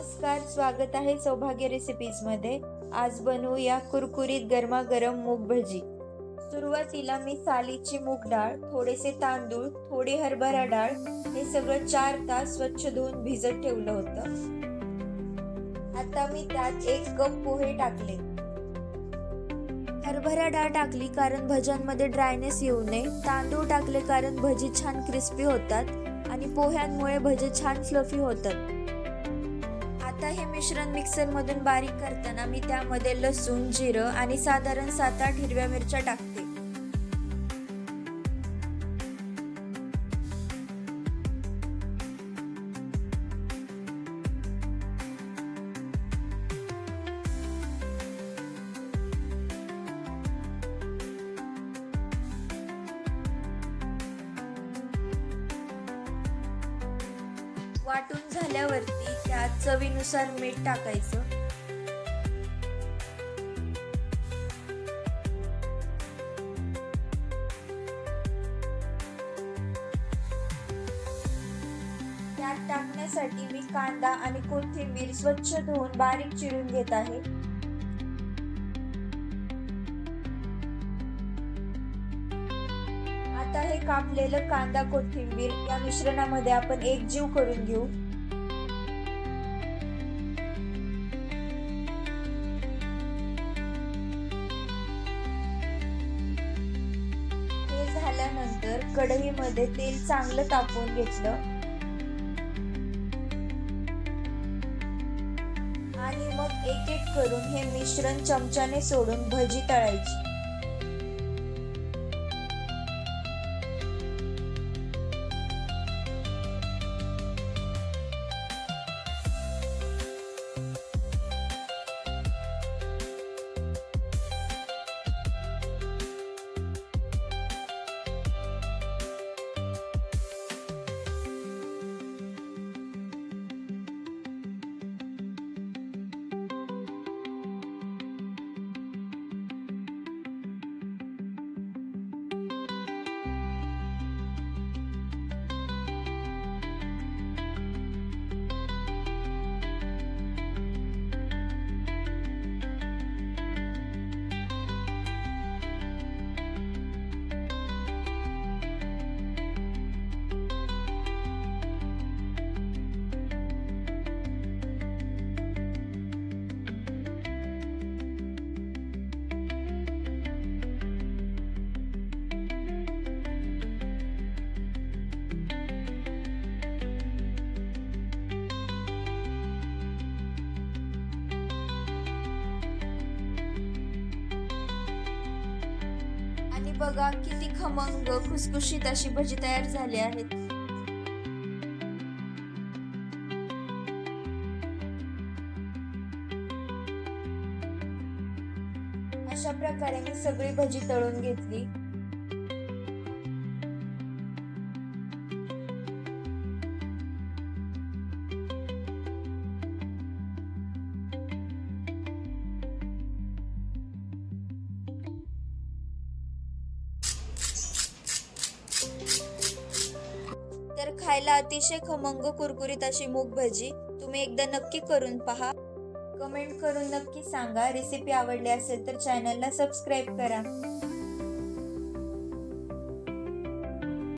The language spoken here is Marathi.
नमस्कार स्वागत आहे सौभाग्य रेसिपीजमध्ये आज बनवूया कुरकुरीत गरमागरम मूग भजी. सुरुवातीला मी सालीची मूग डाळ थोडेसे तांदूळ थोडी हरभरा डाळ हे सगळं चार तास स्वच्छ धुवून भिजत ठेवलं होतं. आता मी त्यात एक कप पोहे टाकले. हरभरा डाळ टाकली कारण भज्यांमध्ये ड्रायनेस येऊ नये. तांदूळ टाकले कारण भजी छान क्रिस्पी होतात आणि पोह्यांमुळे भजे छान फ्लफी होतात. आता हे मिश्रण मिक्सरमधून बारीक करताना मी त्यामध्ये लसूण जिरं आणि साधारण सात आठ हिरव्या मिरच्या टाकते. वाटून झाल्यावरती त्यात चवीनुसार मीठ टाकायचं. त्यात टाकण्यासाठी मी कांदा आणि कोथिंबीर स्वच्छ धुवून बारीक चिरून घेत आहे. आता हे कापलेलं कांदा कोथिंबीर या मिश्रणामध्ये आपण एक जीव करून घेऊ. हे झाल्यानंतर कढईमध्ये तेल चांगलं तापवून घेतलं. आणि मग एक एक करून हे मिश्रण चमच्याने सोडून भजी तळायची. बघा किती खमंग खुसखुशीत अशी भजी तयार झाली आहेत. अशा प्रकारे मी सगळी भजी तळून घेतली. खायला अतिशय खमंग कुरकुरीत अशी मूग भजी तुम्ही एकदा नक्की करून पहा. कमेंट करून नक्की सांगा. रेसिपी आवडली असेल तर चॅनलला सबस्क्राईब करा.